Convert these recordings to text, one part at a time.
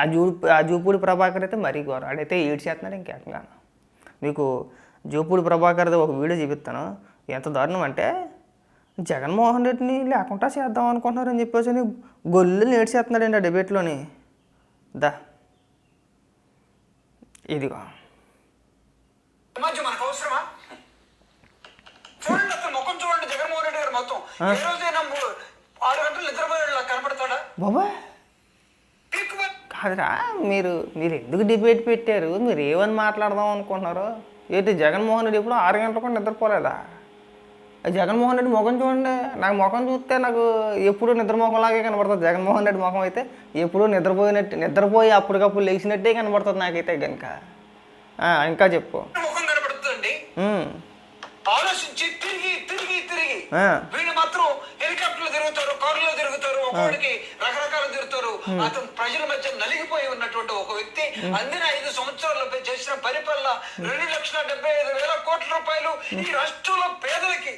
ఆ జూ ఆ జూపూడి ప్రభాకర్ అయితే మరీ ఘోరం. ఆడైతే ఏడు చేస్తున్నాడు ఇంకేకంగా మీకు జూపూడి ప్రభాకర్ది ఒక వీడియో చూపిస్తాను. ఎంత దారుణం అంటే జగన్మోహన్ రెడ్డిని లేకుండా చేద్దాం అనుకుంటున్నారని చెప్పేసి అని గొల్లు నేడ్చేస్తున్నాడండి ఆ డిబేట్లోని. దా. ఇదిగో. చూడండి జగన్మోహన్ రెడ్డి గారు మొత్తం. ఏ రోజైనా మూ- ఆరు గంటలు నిద్రపోయేలా కనపడతాడా? బాబా కాదురా మీరు మీరు ఎందుకు డిబేట్ పెట్టారు? మీరు ఏమని మాట్లాడదాం అనుకుంటున్నారు? ఏంటి జగన్మోహన్ రెడ్డి ఇప్పుడు ఆరు గంటలకు కూడా నిద్రపోలేదా? జగన్మోహన్ రెడ్డి ముఖం చూడండి. నాకు ముఖం చూస్తే నాకు ఎప్పుడు నిద్ర ముఖంలాగే కనబడుతుంది. జగన్మోహన్ రెడ్డి ముఖం అయితే ఎప్పుడు నిద్రపోయినట్టు నిద్రపోయి అప్పటికప్పుడు లేచినట్టే కనబడుతుంది నాకైతే కనుక ఇంకా చెప్పు. ఆలోచించి తిరిగి తిరిగి తిరిగి వీళ్ళు మాత్రం హెలికాప్టర్లు తిరుగుతారు కారులో తిరుగుతారు. తిరుగుతారు అతను ప్రజల మధ్య నలిగిపోయి ఉన్నటువంటి ఒక వ్యక్తి అందిన ఐదు సంవత్సరాలపై చేసిన పరిపాలన రెండు లక్షల డెబ్బై ఐదు వేల కోట్ల రూపాయలు ఈ రాష్ట్రంలో పేదలకి.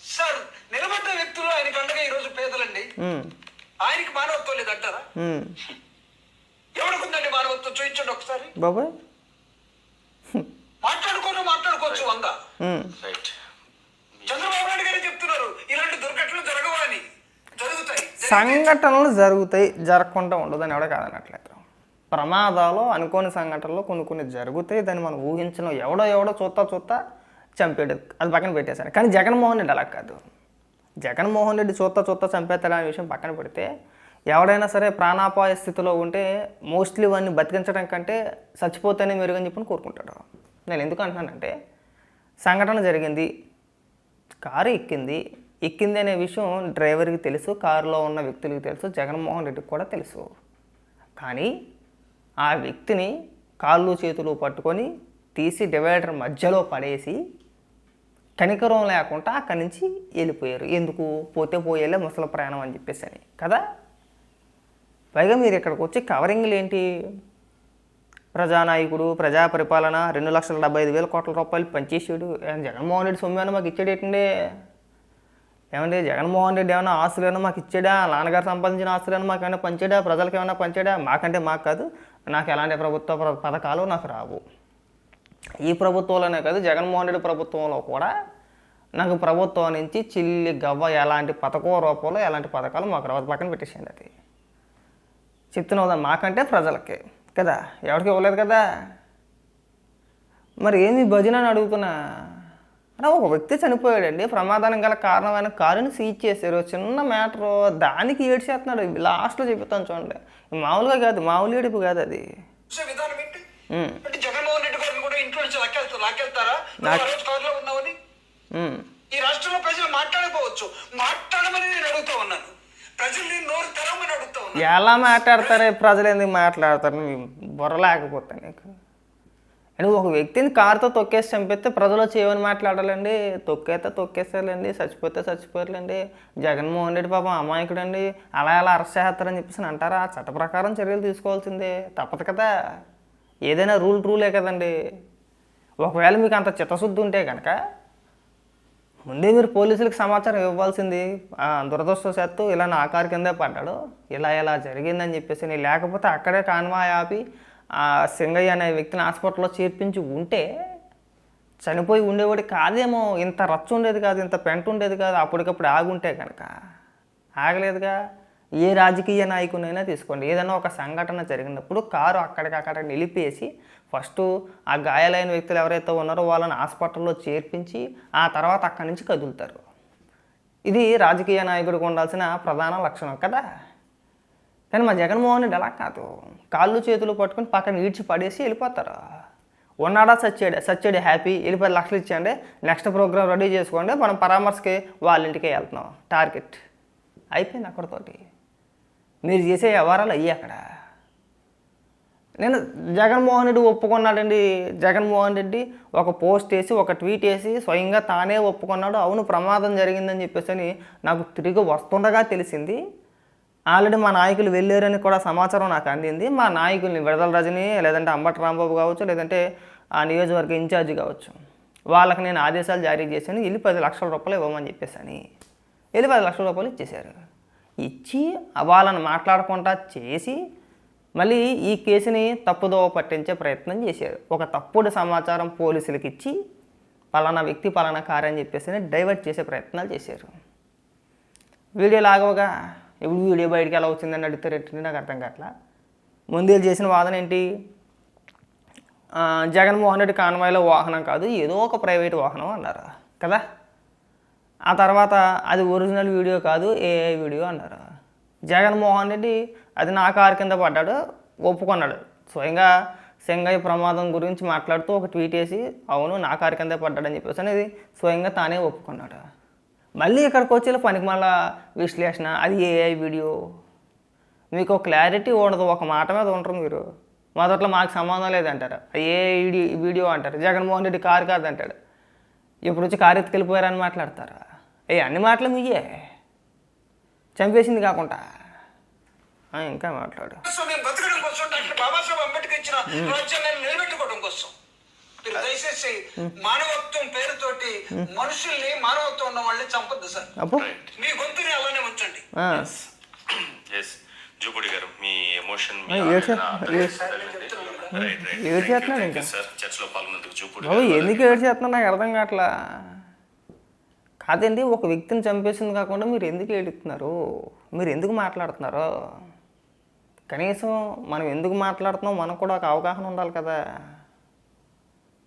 సార్ నిలబడ్డ వ్యక్తులు ఆయనకి అండగా ఈ రోజు పేదలండి. ఆయనకి మానవత్వం లేదంటారా. ఎవరికుందండి మానవత్వం? చూపించండి ఒకసారి. బాబాయ్. మాట్లాడుకోను మాట్లాడుకోవచ్చు వంద. చంద్రబాబు నాయుడు గారే చెప్తున్నారు ఇలాంటి దుర్ఘటనలు జరగవు అని. జరుగుతాయి సంఘటనలు జరుగుతాయి జరగకుండా ఉండదని ఎవడ కాదనట్లేదు. ప్రమాదాలు అనుకోని సంఘటనలు కొన్ని కొన్ని జరుగుతాయి దాన్ని మనం ఊహించడం ఎవడో ఎవడో చూస్తా చూస్తా చంపేడు అది పక్కన పెట్టేశాను కానీ జగన్మోహన్ రెడ్డి అలా కాదు. జగన్మోహన్ రెడ్డి చూస్తా చూస్తా చంపేస్తాడు అనే విషయం పక్కన పెడితే ఎవడైనా సరే ప్రాణాపాయ స్థితిలో ఉంటే మోస్ట్లీ వాడిని బతికించడం కంటే చచ్చిపోతేనే మెరుగని చెప్పని కోరుకుంటాడు. నేను ఎందుకు అంటున్నానంటే సంఘటన జరిగింది కారు ఎక్కింది ఎక్కింది అనే విషయం డ్రైవర్కి తెలుసు కారులో ఉన్న వ్యక్తులకి తెలుసు జగన్మోహన్ రెడ్డికి కూడా తెలుసు. కానీ ఆ వ్యక్తిని కాళ్ళు చేతులు పట్టుకొని తీసి డివైడర్ మధ్యలో పడేసి కనికరం లేకుండా అక్కడి నుంచి వెళ్ళిపోయారు. ఎందుకు? పోతే పోయేలే ముసలి ప్రయాణం అని చెప్పేసి అని కదా? పైగా మీరు ఇక్కడికి వచ్చి కవరింగ్లు ఏంటి? ప్రజానాయకుడు ప్రజా పరిపాలన రెండు లక్షల డెబ్బై ఐదు వేల కోట్ల రూపాయలు పనిచేసాడు జగన్మోహన్ రెడ్డి సొమ్ము మాకు ఇచ్చాడు ఏమండి జగన్మోహన్ రెడ్డి ఏమైనా ఆస్తులు ఏమైనా మాకు ఇచ్చాడా? నాన్నగారు సంపాదించిన ఆస్తులు ఏమైనా మాకు ఏమైనా పంచాడా? ప్రజలకు ఏమైనా పంచాడా? మాకంటే మాకు కాదు నాకు ఎలాంటి ప్రభుత్వ పథకాలు నాకు రావు. ఈ ప్రభుత్వంలోనే కాదు జగన్మోహన్ రెడ్డి ప్రభుత్వంలో కూడా నాకు ప్రభుత్వం నుంచి చిల్లి గవ్వ ఎలాంటి పథకం రూపంలో ఎలాంటి పథకాలు మాకు రావద్దు పక్కన పెట్టేసేయండి అది. చెప్తున్నావు కదా, మాకంటే ప్రజలకి కదా? ఎవరికి ఇవ్వలేదు కదా? మరి ఏంది భజన అని అడుగుతున్నా? అరే ఒక వ్యక్తి చనిపోయాడండి. ప్రమాదానికి గల కారణమైన కారుని సీజ్ చేశారు. చిన్న మ్యాటర్. దానికి ఏడ్చేస్తున్నాడు. లాస్ట్లో చెప్తాను చూడండి. మామూలుగా కాదు. మామూలు ఏడుపు కాదు అది. అంటే జగన్మోహన్ రెడ్డి గారిని కూడా ఇంట్లో నుంచి లాక్కెళ్తారా? కారులో. ఈ రాష్ట్రంలో ప్రజలు మాట్లాడకపోవచ్చు. మాట్లాడమని నేను అడుగుతా ఉన్నాను. ప్రజల్ని నోరు తెరవమని అడుగుతా ఉన్నాను. ఎలా మాట్లాడతారే? ప్రజలు ఎందుకు మాట్లాడతారు? బుర్ర లేకపోతే నీకు. నువ్వు ఒక వ్యక్తిని కారుతో తొక్కేసి చంపితే ప్రజలు చేయమని మాట్లాడాలండి? తొక్కేస్తే తొక్కేస్తారులేండి చచ్చిపోతే చచ్చిపోయారులేండి జగన్మోహన్ రెడ్డి పాపం అమాయకుడండి అలా ఎలా అరెస్ట్ చేస్తారని చెప్పేసి అని అంటారా? చట్ట ప్రకారం చర్యలు తీసుకోవాల్సిందే. తప్పదు కదా. ఏదైనా రూల్ రూలే కదండి. ఒకవేళ మీకు అంత చిత్తశుద్ధి ఉంటే కనుక ముందే మీరు పోలీసులకు సమాచారం ఇవ్వాల్సింది. ఆ, దురదృష్టవశాత్తు ఇలా నా కారు కిందే పడ్డాడు. ఇలా ఇలా జరిగిందని చెప్పేసి నేను లేకపోతే అక్కడే కాన్వాయ్ ఆపి ఆ సింగయ్య అనే వ్యక్తిని హాస్పిటల్లో చేర్పించి ఉంటే చనిపోయి ఉండేవాడు కాదేమో ఇంత రచ్చ ఉండేది కాదు ఇంత పెంట ఉండేది కాదు అప్పటికప్పుడు ఆగుంటే కనుక ఆగలేదుగా. ఏ రాజకీయ నాయకునైనా తీసుకోండి. ఏదైనా ఒక సంఘటన జరిగినప్పుడు కారు అక్కడికక్కడ నిలిపేసి ఫస్ట్ ఆ గాయాలైన వ్యక్తులు ఎవరైతే ఉన్నారో వాళ్ళని హాస్పిటల్లో చేర్పించి ఆ తర్వాత అక్కడి నుంచి కదులుతారు. ఇది రాజకీయ నాయకుడికి ఉండాల్సిన ప్రధాన లక్షణం కదా. కానీ మా జగన్మోహన్ రెడ్డి అలా కాదు. కాళ్ళు చేతులు పట్టుకొని పక్కన ఈడ్చి పడేసి వెళ్ళిపోతారు. ఉన్నాడా సచ్చాడే? సచ్చాడు హ్యాపీ. వెళ్ళిపోయి పది లక్షలు ఇచ్చేయండి. నెక్స్ట్ ప్రోగ్రామ్ రెడీ చేసుకోండి. మనం పరామర్శకి వాళ్ళ ఇంటికే వెళ్తున్నాం. టార్గెట్ అయిపోయింది అక్కడతోటి. మీరు చేసే వ్యవహారాలు అయ్యి అక్కడ. నేను జగన్మోహన్ రెడ్డి ఒప్పుకున్నాడండి. జగన్మోహన్ రెడ్డి ఒక పోస్ట్ వేసి ఒక ట్వీట్ వేసి స్వయంగా తానే ఒప్పుకున్నాడు. అవును ప్రమాదం జరిగిందని చెప్పేసి అని నాకు తిరిగి వస్తుండగా తెలిసింది. ఆల్రెడీ మా నాయకులు వెళ్ళారని కూడా సమాచారం నాకు అందింది. మా నాయకుల్ని విడదల రజని లేదంటే అంబటి రాంబాబు కావచ్చు లేదంటే ఆ నియోజకవర్గ ఇన్ఛార్జ్ కావచ్చు వాళ్ళకి నేను ఆదేశాలు జారీ చేశాను. వెళ్ళి పది లక్షల రూపాయలు ఇవ్వమని చెప్పేసాను వెళ్ళి పది లక్షల రూపాయలు ఇచ్చేశారు. ఇచ్చి వాళ్ళని మాట్లాడకుండా చేసి మళ్ళీ ఈ కేసుని తప్పుదోవ పట్టించే ప్రయత్నం చేశారు. ఒక తప్పుడు సమాచారం పోలీసులకు ఇచ్చి పలానా వ్యక్తి పలానా కారు అని చెప్పేసి డైవర్ట్ చేసే ప్రయత్నాలు చేశారు. వీడియో లాగవగా ఇప్పుడు వీడియో బయటికి ఎలా వచ్చిందని అడిగితే రెట్టి నాకు అర్థం కావట్లా. ముందు వీళ్ళు చేసిన వాదన ఏంటి? జగన్మోహన్ రెడ్డి కాన్వాయ్లో వాహనం కాదు ఏదో ఒక ప్రైవేట్ వాహనం అన్నారు? కదా? ఆ తర్వాత అది ఒరిజినల్ వీడియో కాదు ఏఐ వీడియో అన్నారు? జగన్మోహన్ రెడ్డి అది నా కారు కింద పడ్డాడు ఒప్పుకున్నాడు. స్వయంగా సింగయ్య ప్రమాదం గురించి మాట్లాడుతూ ఒక ట్వీట్ వేసి అవును నా కారు కింద పడ్డాడని చెప్పేసి అనేది స్వయంగా తానే ఒప్పుకున్నాడు. మళ్ళీ ఇక్కడికి వచ్చి పనికి మళ్ళా విశ్లేషణ అది ఏఐ వీడియో మీకు క్లారిటీ ఉండదు ఒక మాట మీద ఉంటారు మీరు. మొదట్లో మాకు సంబంధం లేదంటారు. ఏ వీడియో వీడియో అంటారు. జగన్మోహన్ రెడ్డి కారు కాదంటాడు. ఇప్పుడు వచ్చి కారు ఎత్తుకెళ్ళిపోయారని మాట్లాడతారా? ఏ అన్ని మాటలు మీయే. చంపేసింది కాకుండా. ఇంకా మాట్లాడు. కోసం మేము బతకడం కోసం డాక్టర్ బాబాసాహెబ్ అంబేద్కర్ ఇచ్చిన రాజ్యాంగాన్ని నిలబెట్టుకోవడం కోసం. మీరు దయచేసి మానవత్వం పేరుతోటి మనుషుల్ని మానవత్వం ఉన్న వాళ్ళని చంపద్దు సార్. మీ గొంతుని అలానే ఉంచండి. జూపుడి గారు మీ ఎమోషన్ ఏడు చేస్తున్నాడు ఇంకా? సార్ చర్చలో పాల్గొన్నందుకు జూపుడి బాబు ఎందుకు ఏడు చేస్తున్నా నాకు అర్థం కావట్లా. కాదండి ఒక వ్యక్తిని చంపేసింది కాకుండా మీరు ఎందుకు ఏడుతున్నారు? మీరు ఎందుకు మాట్లాడుతున్నారు? కనీసం మనం ఎందుకు మాట్లాడుతున్నాం మనకు కూడా ఒక అవగాహన ఉండాలి కదా.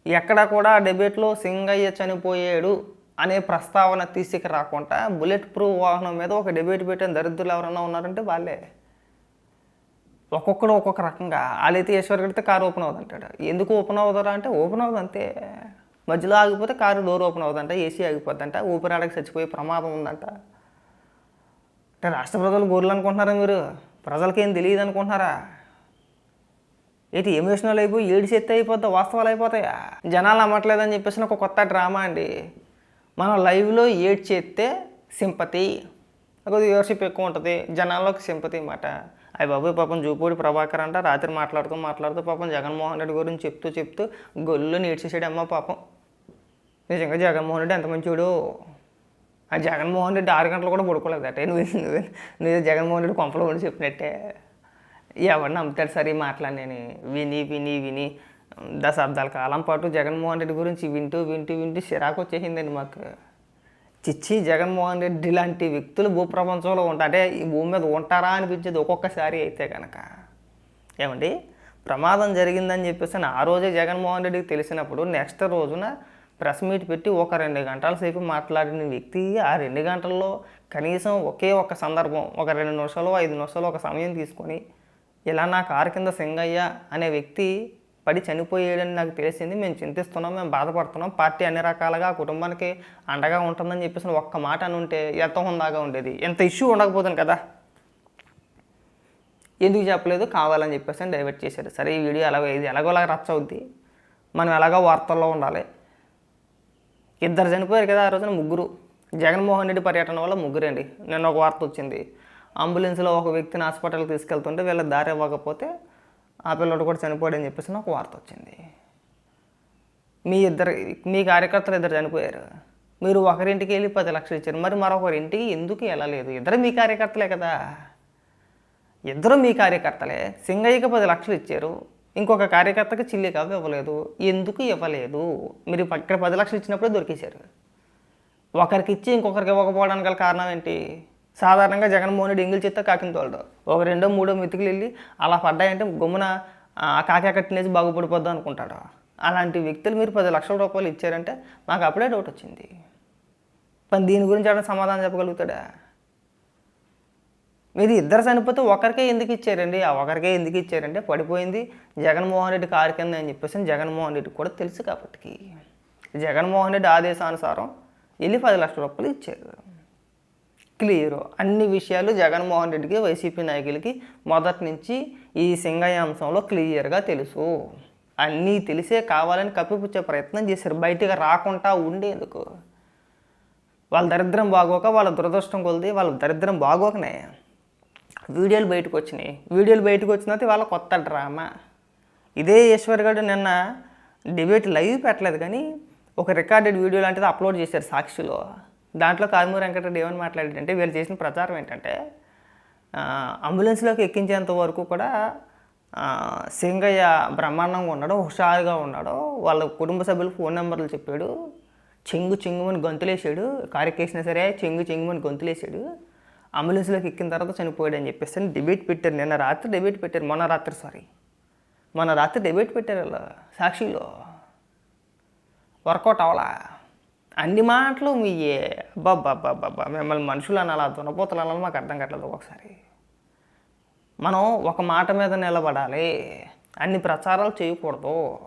ఎక్కడ కూడా డెబేట్లో సింగయ్య చనిపోయాడు అనే ప్రస్తావన తీసుకురాకుండా బుల్లెట్ ప్రూఫ్ వాహనం మీద ఒక డిబేట్ పెట్టిన దరిద్రులు ఎవరైనా ఉన్నారంటే వాళ్ళే. ఒక్కొక్కడు ఒక్కొక్క రకంగా వాళ్ళైతే ఈశ్వర్ గడితే కారు ఓపెన్ అవుతుంటాడు ఎందుకు ఓపెన్ అవుతారా అంటే ఓపెన్ అవుతుంది అంతే మధ్యలో ఆగిపోతే కారు డోర్ ఓపెన్ అవుతుందంట ఏసీ ఆగిపోద్దంట ఊపిరాడకి చచ్చిపోయే ప్రమాదం ఉందంట. అంటే రాష్ట్ర ప్రజలు గొర్రెలు అనుకుంటున్నారా మీరు? ప్రజలకేం తెలియదు అనుకుంటున్నారా ఏంటి ఎమోషనల్ అయిపోయి ఏడి చేస్తే అయిపోద్దా వాస్తవాలు అయిపోతాయా. జనాలు నమ్మట్లేదని చెప్పేసి ఒక కొత్త డ్రామా అండి. మనం లైవ్లో ఏడ్ చేస్తే సింపతి. కొద్దిగా వ్యూవర్షిప్ ఎక్కువ ఉంటుంది. జనాల్లోకి సింపతి అన్నమాట. అయ్యి బాబు పాపం జూపూడి ప్రభాకర్ అంట రాత్రి మాట్లాడుతూ మాట్లాడుతూ పాపం జగన్మోహన్ రెడ్డి గురించి చెప్తూ చెప్తూ గొల్లు నేడ్చేసాడు అమ్మ పాపం. నిజంగా జగన్మోహన్ రెడ్డి ఎంత మంచివాడు ఆ జగన్మోహన్ రెడ్డి ఆరు గంటలు కూడా పడుకోలేదట. నువ్వు నువ్వు నువ్వు జగన్మోహన్ రెడ్డి కొంపలో ఉండి చెప్పినట్టే. ఎవరిని నమ్ముతాడు సరే మాట్లాడినని విని విని విని. దశాబ్దాల కాలం పాటు జగన్మోహన్ రెడ్డి గురించి వింటూ వింటూ వింటూ చిరాకు వచ్చేసిందండి మాకు. చిచ్చి జగన్మోహన్ రెడ్డి లాంటి వ్యక్తులు భూప్రపంచంలో ఉంటారే ఈ భూమి మీద ఉంటారా అనిపించేది ఒక్కొక్కసారి అయితే కనుక ఏమండి? ప్రమాదం జరిగిందని చెప్పేసి ఆ రోజే జగన్మోహన్ రెడ్డికి తెలిసినప్పుడు నెక్స్ట్ రోజున ప్రెస్ మీట్ పెట్టి ఒక రెండు గంటల సేపు మాట్లాడిన వ్యక్తి ఆ రెండు గంటల్లో కనీసం ఒకే ఒక సందర్భం ఒక రెండు నిమిషాలు ఐదు నిమిషాలు ఒక సమయం తీసుకొని ఇలా నా కారు కింద సింగయ్య అనే వ్యక్తి పడి చనిపోయాడని నాకు తెలిసింది. మేము చింతిస్తున్నాం మేము బాధపడుతున్నాం. పార్టీ అన్ని రకాలుగా కుటుంబానికి అండగా ఉంటుందని చెప్పేసి ఒక్క మాట అని ఉంటే ఎంత హుందాగా ఉండేది. ఎంత ఇష్యూ ఉండకపోతుంది కదా. ఎందుకు చెప్పలేదు? కావాలని చెప్పేసి అని డైవర్ట్ చేశారు సరే ఈ వీడియో ఎలాగో ఇది ఎలాగోలాగా రచ్చ అవుద్ది. మనం ఎలాగో వార్తల్లో ఉండాలి. ఇద్దరు చనిపోయారు కదా ఆ రోజున ముగ్గురు. జగన్మోహన్ రెడ్డి పర్యటన వల్ల ముగ్గురండి. నిన్న ఒక వార్త వచ్చింది. అంబులెన్స్లో ఒక వ్యక్తిని హాస్పిటల్కి తీసుకెళ్తుంటే వీళ్ళ దారి ఇవ్వకపోతే ఆ పిల్లడు కూడా చనిపోయాడని చెప్పేసి ఒక వార్త వచ్చింది. మీ ఇద్దరు మీ కార్యకర్తలు ఇద్దరు చనిపోయారు. మీరు ఒకరింటికి వెళ్ళి పది లక్షలు ఇచ్చారు. మరి మరొకరింటికి ఎందుకు వెళ్ళలేదు? ఇద్దరు మీ కార్యకర్తలే కదా. ఇద్దరు మీ కార్యకర్తలే. సింగయ్యకి పది లక్షలు ఇచ్చారు. ఇంకొక కార్యకర్తకి చిల్లి కావు ఇవ్వలేదు. ఎందుకు ఇవ్వలేదు? మీరు ఇక్కడ పది లక్షలు ఇచ్చినప్పుడే దొరికేశారు. ఒకరికి ఇచ్చి ఇంకొకరికి ఇవ్వకపోవడానికి గల కారణం ఏంటి? సాధారణంగా జగన్మోహన్ రెడ్డి ఎంగిల్ చేస్తే కాకిన తోలడు. ఒక రెండో మూడో మెతుకులు వెళ్ళి అలా పడ్డాయంటే గుమ్మన ఆ కాకి కట్టినేసి బాగుపడిపోద్దాం అనుకుంటాడు. అలాంటి వ్యక్తులు మీరు పది లక్షల రూపాయలు ఇచ్చారంటే మాకు అప్పుడే డౌట్ వచ్చింది. పని దీని గురించి అక్కడ సమాధానం చెప్పగలుగుతాడా? మీరు ఇద్దరు చనిపోతే ఒకరికే ఎందుకు ఇచ్చారండి? ఆ ఒకరికే ఎందుకు ఇచ్చారంటే పడిపోయింది జగన్మోహన్ రెడ్డి కారు కింద అని చెప్పేసి జగన్మోహన్ రెడ్డి కూడా తెలుసు కాబట్టి. జగన్మోహన్ రెడ్డి ఆదేశానుసారం వెళ్ళి పది లక్షల రూపాయలు ఇచ్చారు. క్లియర్. అన్ని విషయాలు జగన్మోహన్ రెడ్డికి వైసీపీ నాయకులకి మొదటి నుంచి ఈ సింగయ్య అంశంలో క్లియర్గా తెలుసు. అన్నీ తెలిసే కావాలని కప్పిపుచ్చే ప్రయత్నం చేశారు. బయటగా రాకుండా ఉండేందుకు. వాళ్ళ దరిద్రం బాగోక వాళ్ళ దురదృష్టం కొలిది వాళ్ళ దరిద్రం బాగోకనే. వీడియోలు బయటకు వచ్చినాయి. వీడియోలు బయటకు వచ్చినది వాళ్ళ కొత్త డ్రామా. ఇదే ఈశ్వర్ గారు నిన్న డిబేట్ లైవ్ పెట్టలేదు కానీ ఒక రికార్డెడ్ వీడియో లాంటిది అప్లోడ్ చేశారు సాక్షిలో. దాంట్లో కాదమూరి వెంకటరెడ్డి ఏమని మాట్లాడాడంటే వీళ్ళు చేసిన ప్రచారం ఏంటంటే అంబులెన్స్లోకి ఎక్కించేంత వరకు కూడా సింగయ్య బ్రహ్మాండంగా ఉన్నాడు హుషారుగా ఉన్నాడు వాళ్ళ కుటుంబ సభ్యులు ఫోన్ నెంబర్లు చెప్పాడు చెంగు చెంగుమని గొంతులేసాడు కారెక్కేసినా సరే చెంగు చెంగుమని గొంతులేసాడు అంబులెన్స్లోకి ఎక్కిన తర్వాత చనిపోయాడు అని చెప్పేసి డిబేట్ పెట్టారు. నిన్న రాత్రి డిబేట్ పెట్టారు. మొన్న రాత్రి సారీ. మొన్న రాత్రి డిబేట్ పెట్టారు సాక్షిలో. వర్కౌట్ అవలా అన్ని మాటలు మీ బాబా మిమ్మల్ని మనుషులు అనాలా? దునపోతలు అనాలి? మాకు అర్థం కావట్లేదు ఒకసారి. మనం ఒక మాట మీద నిలబడాలి. అన్ని ప్రచారాలు చేయకూడదు.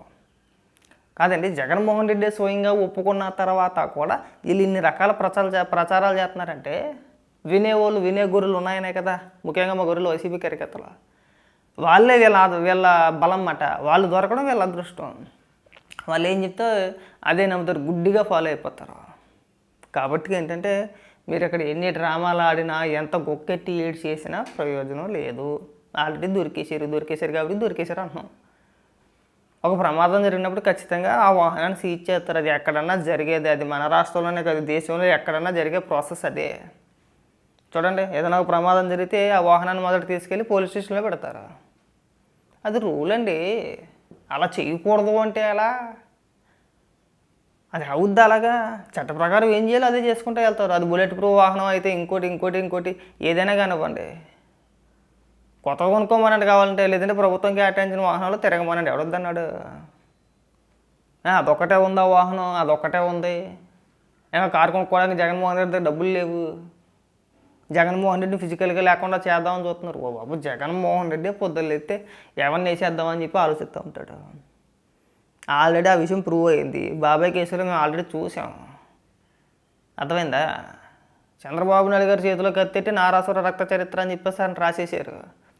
కాదండి జగన్మోహన్ రెడ్డి స్వయంగా ఒప్పుకున్న తర్వాత కూడా వీళ్ళు ఇన్ని రకాల ప్రచారాలు చే- ప్రచారాలు చేస్తున్నారంటే వినేవాళ్ళు వినే గురులు ఉన్నాయనే కదా. ముఖ్యంగా మా గురులు వైసీపీ కార్యకర్తలు. వాళ్ళే వీళ్ళ వీళ్ళ బలం మాట వాళ్ళు దొరకడం వీళ్ళ అదృష్టం. వాళ్ళు ఏం చెప్తే అదే నమ్ముతారు గుడ్డిగా ఫాలో అయిపోతారు. కాబట్టి ఏంటంటే మీరు ఇక్కడ ఎన్ని డ్రామాలు ఆడినా ఎంత గొక్కెట్టి ఏడు చేసినా ప్రయోజనం లేదు. ఆల్రెడీ దొరికేసారు దొరికేశారు కాబట్టి దొరికేసారు అంటున్నాం. ఒక ప్రమాదం జరిగినప్పుడు ఖచ్చితంగా ఆ వాహనాన్ని సీజ్ చేస్తారు. అది ఎక్కడన్నా జరిగేది అది మన రాష్ట్రంలోనే కాదు దేశంలో ఎక్కడన్నా జరిగే ప్రాసెస్ అదే. చూడండి ఏదైనా ఒక ప్రమాదం జరిగితే ఆ వాహనాన్ని మొదట తీసుకెళ్ళి పోలీస్ స్టేషన్లో పెడతారు? అది రూల్ అండి. అలా చేయకూడదు అంటే ఎలా? అది అవుద్ది అలాగా? చట్ట ప్రకారం ఏం చేయాలో అదే చేసుకుంటూ వెళ్తారు. అది బుల్లెట్ ప్రూఫ్ వాహనం అయితే ఇంకోటి ఇంకోటి ఇంకోటి ఏదైనా కానివ్వండి. కొత్తగా కొనుక్కోమనండి కావాలంటే లేదంటే ప్రభుత్వం కేటాయించిన వాహనాలు తిరగమనండి. ఎవడొద్దన్నాడు? అదొక్కటే ఉందా వాహనం అదొక్కటే ఉంది. ఏమో కారు కొనుక్కోవడానికి జగన్మోహన్ రెడ్డి డబ్బులు లేవు. జగన్మోహన్ రెడ్డిని ఫిజికల్గా లేకుండా చేద్దామని చూస్తున్నారు. ఓ బాబు జగన్మోహన్ రెడ్డి పొద్దున్న ఎత్తే ఎవరిని వేసేద్దామని చెప్పి ఆలోచిస్తూ ఉంటాడు. ఆల్రెడీ ఆ విషయం ప్రూవ్ అయింది. బాబాయ్ కేసులో మేము ఆల్రెడీ చూసాం. అర్థమైందా? చంద్రబాబు నాయుడు గారి చేతిలో కత్తిట్టి నారాసుర రక్త చరిత్ర అని చెప్పేసి ఆయన రాసేసారు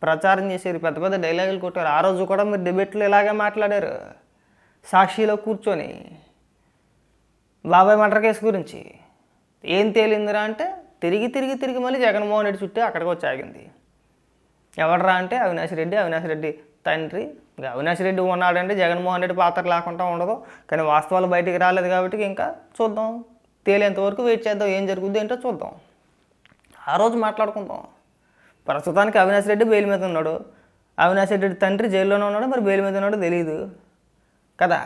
ప్రచారం చేశారు. పెద్ద పెద్ద డైలాగులు కొట్టారు. ఆ రోజు కూడా మీరు డిబేట్లో ఇలాగే మాట్లాడారు. సాక్షిలో కూర్చొని బాబాయ్ మర్డర్ కేసు గురించి ఏం తేలిందిరా అంటే తిరిగి తిరిగి తిరిగి మళ్ళీ జగన్మోహన్ రెడ్డి చుట్టూ అక్కడికి వచ్చి ఆగింది. ఎవడరా అంటే అవినాష్ రెడ్డి అవినాష్ రెడ్డి తండ్రి. అవినాష్ రెడ్డి ఉన్నాడంటే జగన్మోహన్ రెడ్డి పాత్ర లేకుండా ఉండదు. కానీ వాస్తవాలు బయటికి రాలేదు కాబట్టి ఇంకా చూద్దాం. తేలేంత వరకు వెయిట్ చేద్దాం ఏం జరుగుద్ది ఏంటో చూద్దాం. ఆ రోజు మాట్లాడుకుందాం. ప్రస్తుతానికి అవినాష్ రెడ్డి బెయిల్ మీద ఉన్నాడు. అవినాష్ రెడ్డి తండ్రి జైల్లోనే ఉన్నాడు మరి బెయిల్ మీద ఉన్నాడో తెలియదు కదా?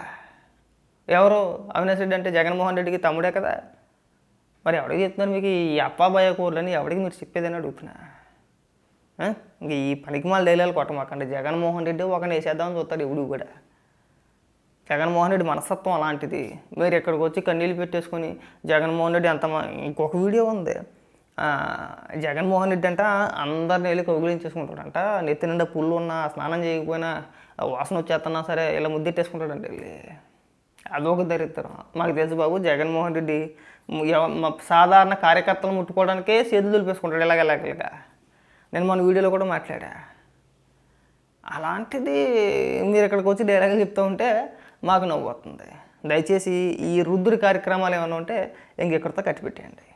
ఎవరు? అవినాష్ రెడ్డి అంటే జగన్మోహన్ రెడ్డికి తమ్ముడే కదా? మరి ఎవడికి చెప్తున్నారు మీకు? ఈ అప్పాబాయ కూరలని ఎవడికి మీరు చెప్పేదని అడుగుతున్నా? ఇంక ఈ పనికి మాల డైలాలు కొట్టమాకండి. జగన్మోహన్ రెడ్డి ఒకరిని వేసేద్దామని చూస్తాడు ఎవడు కూడా. జగన్మోహన్ రెడ్డి మనస్తత్వం అలాంటిది. మీరు ఇక్కడికి వచ్చి కన్నీళ్ళు పెట్టేసుకొని జగన్మోహన్ రెడ్డి అంత మ- ఇంకొక వీడియో ఉంది. జగన్మోహన్ రెడ్డి అంట అందరిని వెళ్ళి కౌగులించేసుకుంటాడంట. నెత్తి నిండా పుల్లు ఉన్నా స్నానం చేయకపోయినా వాసన వచ్చేస్తున్నా సరే ఇలా ముద్దెట్టేసుకుంటాడంట వెళ్ళి. అదొక దరిద్రం. మాకు తెలుసు బాబు జగన్మోహన్ రెడ్డి మా సాధారణ కార్యకర్తలు ముట్టుకోవడానికే చేతులు దులిపేసుకుంటాడు ఇలాగ ఇలాగ నేను మన వీడియోలో కూడా మాట్లాడా. అలాంటిది మీరు ఇక్కడికి వచ్చి డైరెక్ట్గా చెప్తూ ఉంటే మాకు నవ్వు వస్తుంది. దయచేసి ఈ రుద్దురి కార్యక్రమాలు ఏమైనా ఉంటే ఇంకెక్కడితో కట్టిపెట్టేయండి.